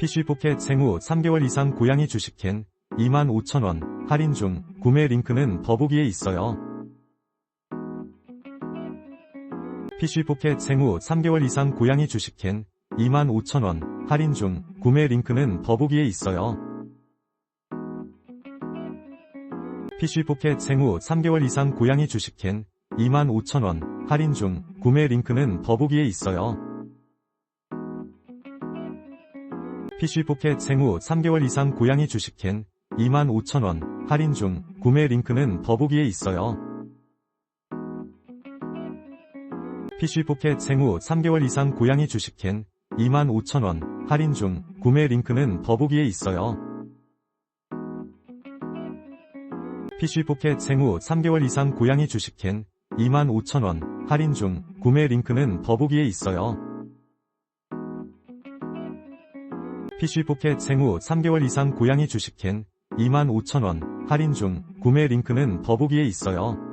PC포켓 생후 3개월 이상 고양이 주식캔 25,000원 할인 중 구매 링크는 더보기에 있어요. PC포켓 생후 3개월 이상 고양이 주식캔 25,000원 할인 중 구매 링크는 더보기에 있어요. PC포켓 생후 3개월 이상 고양이 주식캔 25,000원 할인 중 구매 링크는 더보기에 있어요. PC포켓 생후 3개월 이상 고양이 주식캔 25,000원 할인 중 구매 링크는 더보기에 있어요. PC포켓 생후 3개월 이상 고양이 주식캔 25,000원 할인 중 구매 링크는 더보기에 있어요. PC포켓 생후 3개월 이상 고양이 주식캔 25,000원 할인 중 구매 링크는 더보기에 있어요. PC포켓 생후 3개월 이상 고양이 주식캔 25,000원 할인 중 구매 링크는 더보기에 있어요.